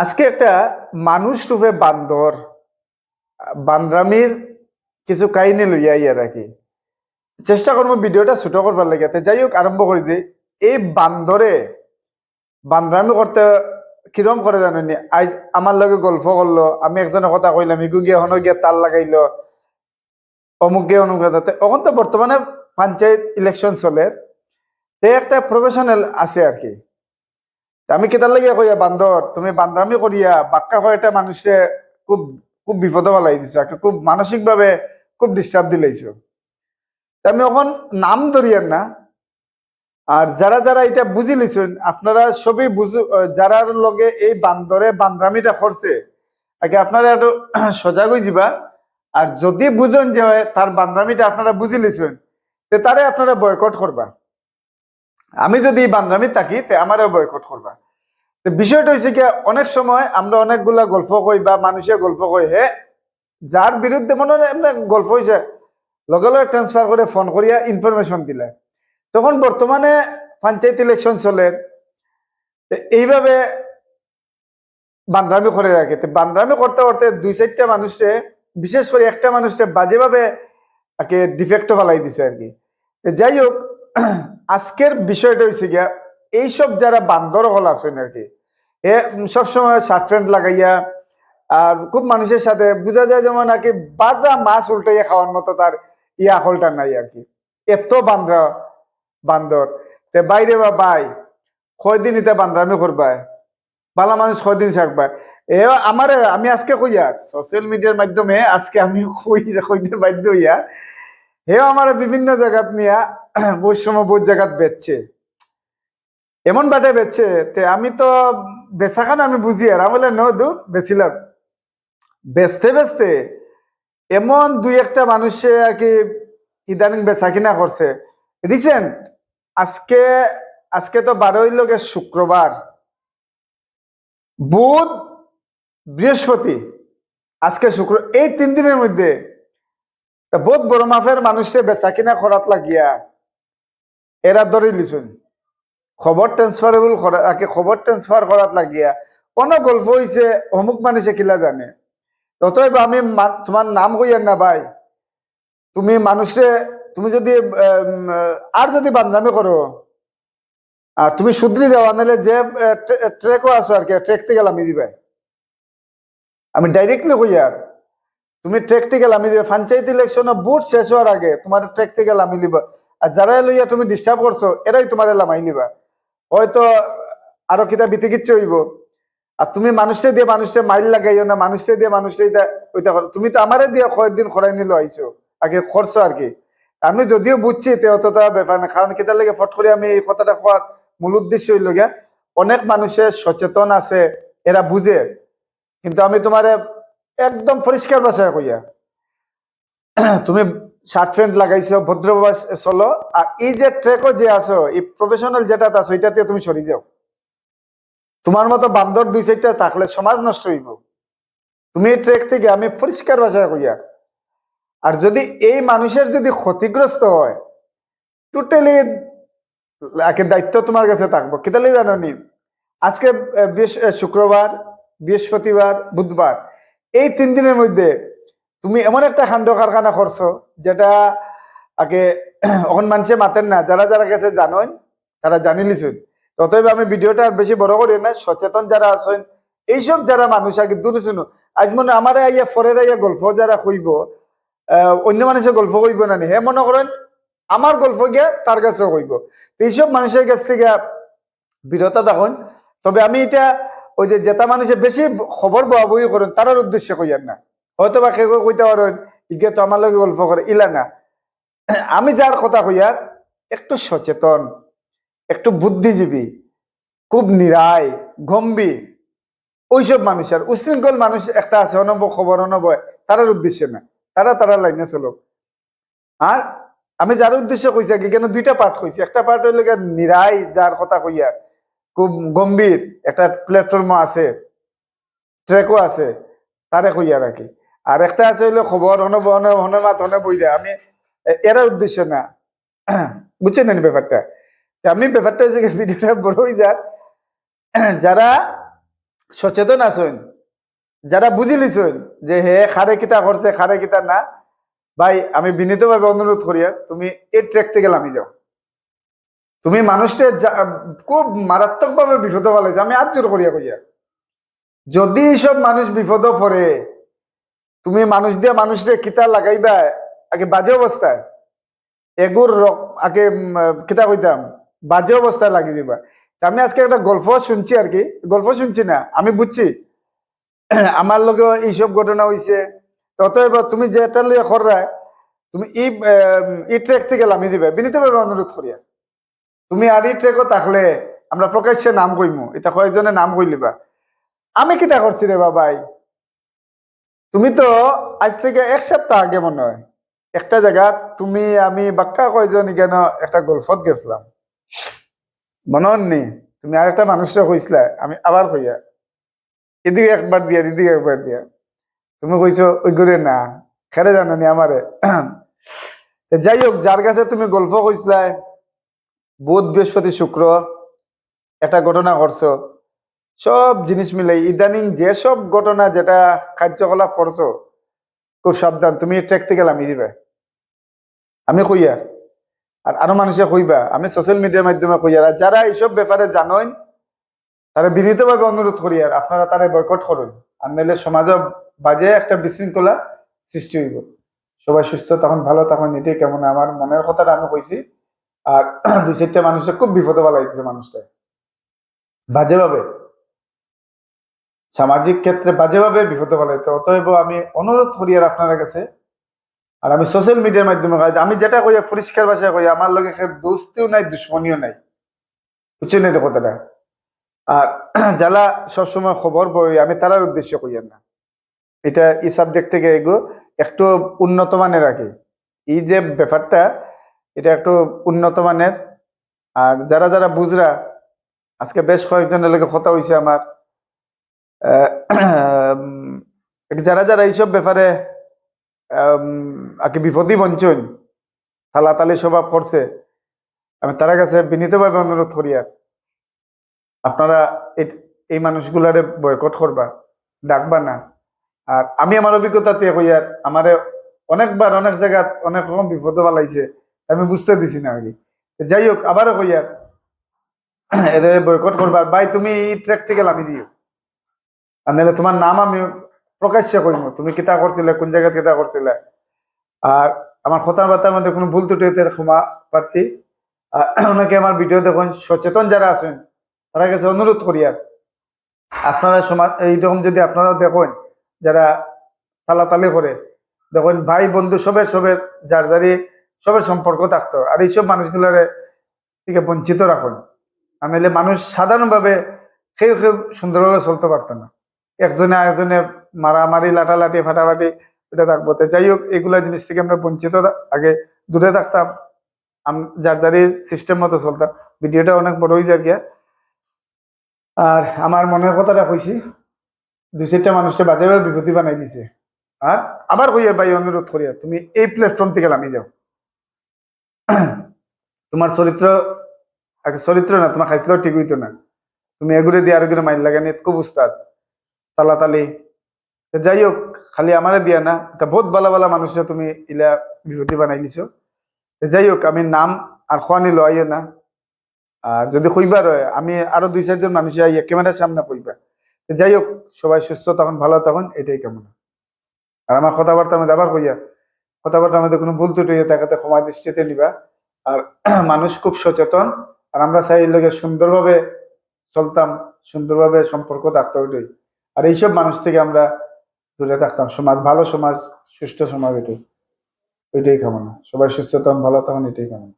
আজকে একটা মানুষ রূপে বান্দর, বান্দ্রামির কিছু কাহিনী লইয়া ইয়া রাখি চেষ্টা করব ভিডিওটা ছোট করবার লাগে। যাই হোক, আরম্ভ করে দিই এই বান্দরে বান্দ্রামি করতে কিরম করে জানেনি আজ আমার লগে গল্প করল, আমি একজনের কথা কইলাম, ইগু গিয়ে হনো গিয়ে তার লাগাইলো, অমুক গিয়ে অমুক এখন তো বর্তমানে পঞ্চায়েত ইলেকশন চলে। তে একটা প্রফেশনাল আছে আর কি। আমি কেতার লাগিয়া কইয়া বান্দর তুমি বান্দ্রামি করিয়া, বাক্কা কয়টা মানুষে খুব খুব বিপদ ফেলাই দিছো, খুব মানসিক ভাবে খুব ডিস্টার্ব দিলাইছো আমি এখন নাম ধরিয়েন না আর যারা যারা এটা বুঝি লিছুন আপনারা সবই বুঝু যারার লগে এই বান্দরে বান্দ্রামিটা করছে আগে আপনারা একটু সজাগ হয়ে যাবা। আর যদি বুঝুন যে হয় তার বান্দ্রামিটা আপনারা বুঝি লিছুন তে তারে আপনারা বয়কট করবা আমি যদি বান্দ্রামি থাকি, তে আমারও বয়কট করবা বিষয়টা হয়েছে কি, অনেক সময় আমরা অনেকগুলা গল্প কই বা মানুষে গল্প কই, হে, যার বিরুদ্ধে মনে হয় এমনি গল্প হয়েছে লগে লগে ট্রান্সফার করে ফোন করিয়া ইনফরমেশন দিলে। তখন বর্তমানে পঞ্চায়েত ইলেকশন চলে এইভাবে বান্দ্রামি করে রাখে। বান্দ্রামি করতে করতে দুই চারটা মানুষে, বিশেষ করে একটা মানুষে বাজেভাবে তাকে ডিফেক্ট ফেলাই দিছে আর কি। যাই হোক, আজকের বিষয়টা হয়েছে গিয়া, এইসব যারা বান্দর হল আছেন আর কি এ সবসময় শার্ট প্যান্ট লাগাইয়া, আর খুব মানুষের সাথে, বোঝা যায় যেমন আর কি বাজা মাছ উল্টাইয়া খাওয়ার মতো তার ইয়া হলটা নাই আর কি। এত বান্দ্র, বান্দর। তে বাইরে বা বাই, কয়দিন ইতে বান্দ্রামি করবা ভালো মানুষ কয়দিন থাকবা? এ, আমার, আমি আজকে কইয়া সোশ্যাল মিডিয়ার মাধ্যমে আজকে আমি কই, কইতে বাধ্য হইয়া হেও আমার বিভিন্ন জায়গাত নিয়া বহু সময় বহু জায়গাত বেচছে। এমন বাটে বেচছে, তে আমি তো বেচাখান আমি বুঝি আর আমি বলে, ন দূর বেছিলাম বেচতে বেচতে, এমন দুই একটা মানুষে আর কি ইদানিং বেচা কিনা করছে রিসেন্ট আজকে আজকে তো বারোই লোকে শুক্রবার বুধ, বৃহস্পতি, আজকে শুক্র এই তিন দিনের মধ্যে বহুত বড় মাফের মানুষে বেচা কিনা করাত লাগিয়া এরা ধরে লিছুন খবর ট্রান্সফারেবল করা খবর ট্রান্সফার করাত লাগিয়া। কোনো গল্প হইছে অমুক মানুষে কিলা জানে? ততএব আমি তোমার নাম কইয়ার না ভাই তুমি মানুষে, তুমি যদি আর যদি বান্দামি করো আর তুমি শুধরি যাওয়া নাহলে যে ট্রেকও আছো আর কি ট্রেক থেকে আমি দিবে। আমি ডাইরেক্টলি কইয়ার তুমি প্র্যাকটিক্যাল আমি দিবে। পঞ্চায়েত ইলেকশন বুট শেষ হওয়ার আগে তোমার প্র্যাকটিক্যাল আমি লিবা আর যারা লইয়া তুমি ডিস্টার্ব করছ এরাই তোমার লামাই নিবা। হয়তো আরও কিতা বিতে কিচ্ছু হইব। আর তুমি মানুষে দিয়ে মানুষে মাইল লাগাইও না, মানুষে দিয়ে মানুষে ওইটা তুমি তো আমারে দিয়ে কয়েকদিন খরাই নিলো আইছো, আগে খরছো আর কি। আমি যদিও বুঝছি তে অতটা ব্যাপার না, কারণ কিতার লাগে ফট করে আমি এই কথাটা কোয়ার মূল উদ্দেশ্য হইল গিয়া, অনেক মানুষের সচেতন আছে, এরা বুঝে। কিন্তু আমি তোমারে একদম পরিষ্কার ভাষায় কইয়া, তুমি শার্ট প্যান্ট লাগাইছো, ভদ্রভাবে চলো। আর এই যে ট্রেকও যে আছো, এই প্রফেশনাল যেটা আছো এটাতে তুমি সরি যাও। তোমার মতো বান্দর দুই সাইডটা থাকলে সমাজ নষ্ট হইব। তুমি এই ট্রেক থেকে আমি পরিষ্কার ভাষায় কইয়া, আর যদি এই মানুষের যদি ক্ষতিগ্রস্ত হয় টোটালি একে দায়িত্ব তোমার কাছে থাকব। কেতালি জানো নি আজকে শুক্রবার, বৃহস্পতিবার, বুধবার, এই তিন দিনের মধ্যে তুমি এমন একটা খান্ড কারখানা করছ, যেটা আগে এখন মানুষে মাতেন না, যারা যারা গেছে জানেন তারা জানি লিছুন ততএব আমি ভিডিওটা বেশি বড় করি না, সচেতন যারা আছেন, এইসব যারা মানুষ আগে দূরে শুনো। আজ মনে আমার আইয়া, ফরের আইয়া গল্প যারা কইব অন্য মানুষের গল্প কইব না। হে মনে করেন, আমার গল্প গিয়া তার কাছেও কইব। এইসব মানুষের কাছ থেকে বিরত থাকুন। তবে আমি এটা, ওই যে জেতা মানুষে বেশি খবর বই করেন, তারার উদ্দেশ্যে কইয়ার না। হয়তো বা কেউ কইতে পারেন, ইগে তো আমার লগে গল্প করে। ইলা না। আমি যার কথা কইয়ার একটু সচেতন, একটু বুদ্ধিজীবী, খুব নিরায়, গম্ভীর, ওইসব মানুষের, উশৃঙ্খল মানুষ একটা আছে, অনব খবর অনবয় তারার উদ্দেশ্য না। তারা তারা লাইনে চলো আর আমি যার উদ্দেশ্য কইছি, আগে কেন দুইটা পার্ট কইছি। একটা পার্ট হইলে নিরাই যার কথা কইয়া, খুব গম্ভীর, একটা প্ল্যাটফর্ম আছে ট্রেকও আছে, তারে কইয়া রাখি। আর একটা আছে হইল খবর হনে বহনে হনে মাত হনে আমি এরা উদ্দেশ্য না। বুঝছেন না ব্যাপারটা? আমি ব্যাপারটা হচ্ছে ভিডিওটা বড় হয়ে যারা সচেতন আছেন যারা বুঝি লিছেন যে হে খারে কিতা করছে খারে কিতা না ভাই আমি বিনীতভাবে অনুরোধ করি আর, তুমি এই ট্রেক থেকে নামি যাও। তুমি মানুষকে যা- খুব মারাত্মক ভাবে বিপদ ফেলাইছে আমি আর জোর করিয়া কইয়া। যদি সব মানুষ বিপদ পড়ে তুমি মানুষ দিয়ে মানুষরে কিতা লাগাইবা, আগে বাজে অবস্থায়। এগুর আগে কিতা কইতাম, বাজে অবস্থায় লাগিয়ে দিবা। আমি আজকে একটা গল্প শুনছি আর কি, গল্প শুনছি না, আমি বুঝছি। আমার লগে এইসব ঘটনা হইছে। অতএব তুমি যেটা লিয়ে কররা তুমি ই এই ট্রেক থেকে লামি দিবে বিনীতভাবে অনুরোধ করিয়া। তুমি আর ই ট্রেকও থাকলে আমরা প্রকাশ্যে নাম কইমু, এটা কয়েকজনে নাম কইলিবা আমি কিতা করছি রে বাবাই। তুমি তো আজ থেকে এক সপ্তাহ আগে মনে হয়, একটা জায়গা তুমি, আমি, বাক্কা কয়জন কেন একটা গল্পত গেছিলাম? মনে নি তুমি আর একটা মানুষটা কইছিলা, আমি আবার কইয়া। এদিকে একবার দিয়া, এদিকে একবার দিয়া। তুমি কইছো, ওই করে না, খেরে জানো নি আমারে যাই হোক, যার কাছে তুমি গল্প কইছিলা, বুধ বৃহস্পতি শুক্র, একটা ঘটনা করছ সব জিনিস মিলে ইদানিং যেসব ঘটনা যেটা কার্যকলাপ করছ, খুব সাবধান। তুমি ট্রেক থেকে লামি দিবে। আমি কইয়া। আর আরও মানুষে কইবা। আমি সোশ্যাল মিডিয়ার মাধ্যমে কইয়া। আর যারা এইসব ব্যাপারে জানেন তারা বিনীতভাবে অনুরোধ করি আর আপনারা তারা বয়কট করুন। আর নাহলে সমাজে বাজে একটা বিশৃঙ্খলা সৃষ্টি হইব। সবাই সুস্থ তখন ভালো তখন এটাই কেমন আমার মনের কথাটা আমি কইছি। আর দুই চারটা মানুষের খুব বিপদে বালাইছে মানুষটা। বাজেভাবে। সামাজিক ক্ষেত্রে বাজেভাবে বিপদে বালাইতে অতএব আমি অনুরোধ করি আর আপনার কাছে, আর আমি সোশ্যাল মিডিয়ার মাধ্যমে আমি যেটা কই, পরিষ্কার ভাষায় কই, আমার লগে দোস্তিও নাই, দুশ্মনীও নাই। বুঝছেন এটা কথাটা? আর যারা সবসময় খবর বই, আমি তারার উদ্দেশ্য কইয়ার না। এটা এই সাবজেক্ট থেকে এগো, একটু উন্নত মানের রাখি এই যে ব্যাপারটা, এটা একটু উন্নত মানের। আর যারা যারা বুঝরা, আজকে বেশ কয়েকজনের লোকে কথা হয়েছে আমার। যারা যারা এইসব ব্যাপারে আগে বিপদই বঞ্চন তালাতালি স্বভাব করছে, আমি তার কাছে বিনীতভাবে অনুরোধ করি আর। আপনারা এই মানুষগুলারে বয়কট করবা, ডাকবা না। আর আমি আমার অভিজ্ঞতাতে কইয়ার আমারে অনেকবার অনেক জায়গা অনেক রকম বিপদ পালাইছে আমি বুঝতে দিছি না আগে। যাই হোক, আবারও কইয়ার এদের বয়কট করবা ভাই তুমি ট্রেক থেকে লামি দিও। আর নাহলে তোমার নাম আমি প্রকাশ্য করিম তুমি কিতা করছিলে, কোন জায়গায় কিতা করছিলে? আর আমার কথার বার্তার মধ্যে কোনো ভুল ত্রুটি হতে ক্ষমা প্রার্থী। আর অনেকে আমার ভিডিও দেখুন, সচেতন যারা আছেন, তারা কাছে অনুরোধ করি আর। আপনারা সমাজ এইরকম যদি আপনারাও দেখুন, যারা তালাতালি করে, দেখুন ভাই, বন্ধু, সবের সবের, যার যারি সবের সম্পর্ক থাকতো। আর এইসব মানুষগুলারে থেকে বঞ্চিত রাখুন। আর মানুষ সাধারণভাবে কেউ কেউ সুন্দরভাবে চলতে পারতো না। একজনে আরেকজনে মারামারি, লাটালাটি, ফাটাফাটি এটা থাকব। তো যাই হোক, এগুলা জিনিস থেকে আমরা বঞ্চিত আগে দূরে থাকতাম। যার যারই সিস্টেম মতো চলতাম। ভিডিওটা অনেক বড় হয়ে যায় গিয়া। আর আমার মনের কথাটা কইছি, দুই চারটা মানুষটা বাজে বাজে বিপত্তি বানাই দিছে। আর আবার কইয়া ভাই অনুরোধ করিয়া, তুমি এই প্ল্যাটফর্ম থেকে নামি যাও। তোমার চরিত্র চরিত্র না, তোমার খাইছিলেও ঠিক হইতো না। তুমি এগুলো দিয়ে আরেকগুলো মাইল লাগানি খুব উস্তাদ। তালাতালি। যাই হোক, খালি আমারে দিয়া না, এটা বহুত ভালো ভালো মানুষরা তুমি ইলা বিভূতি বানাই দিছো। যাই হোক, আমি নাম আর খোয়ানি লইও না। আর যদি কইবার হয় আমি আরও দুই চারজন মানুষ আইয়া ক্যামেরার সামনে কইবা যাই হোক, সবাই সুস্থ তখন ভালো তখন এটাই কেমন। আর আমার কথাবার্তা আমি আবার কইয়া কথাবার্তার মধ্যে কোনো ভুল ত্রুটি থাকাতে ক্ষমা দৃষ্টিতে নিবা। আর মানুষ খুব সচেতন, আর আমরা চাই লোকের সুন্দরভাবে চলতাম সুন্দরভাবে সম্পর্ক থাকতো ওইটাই আর এইসব মানুষ থেকে আমরা দূরে থাকতাম। সমাজ ভালো সমাজ, সুস্থ সমাজ এটাই। ওইটাই কামনা। সবাই সুস্থ তখন ভালো তখন এটাই কামনা।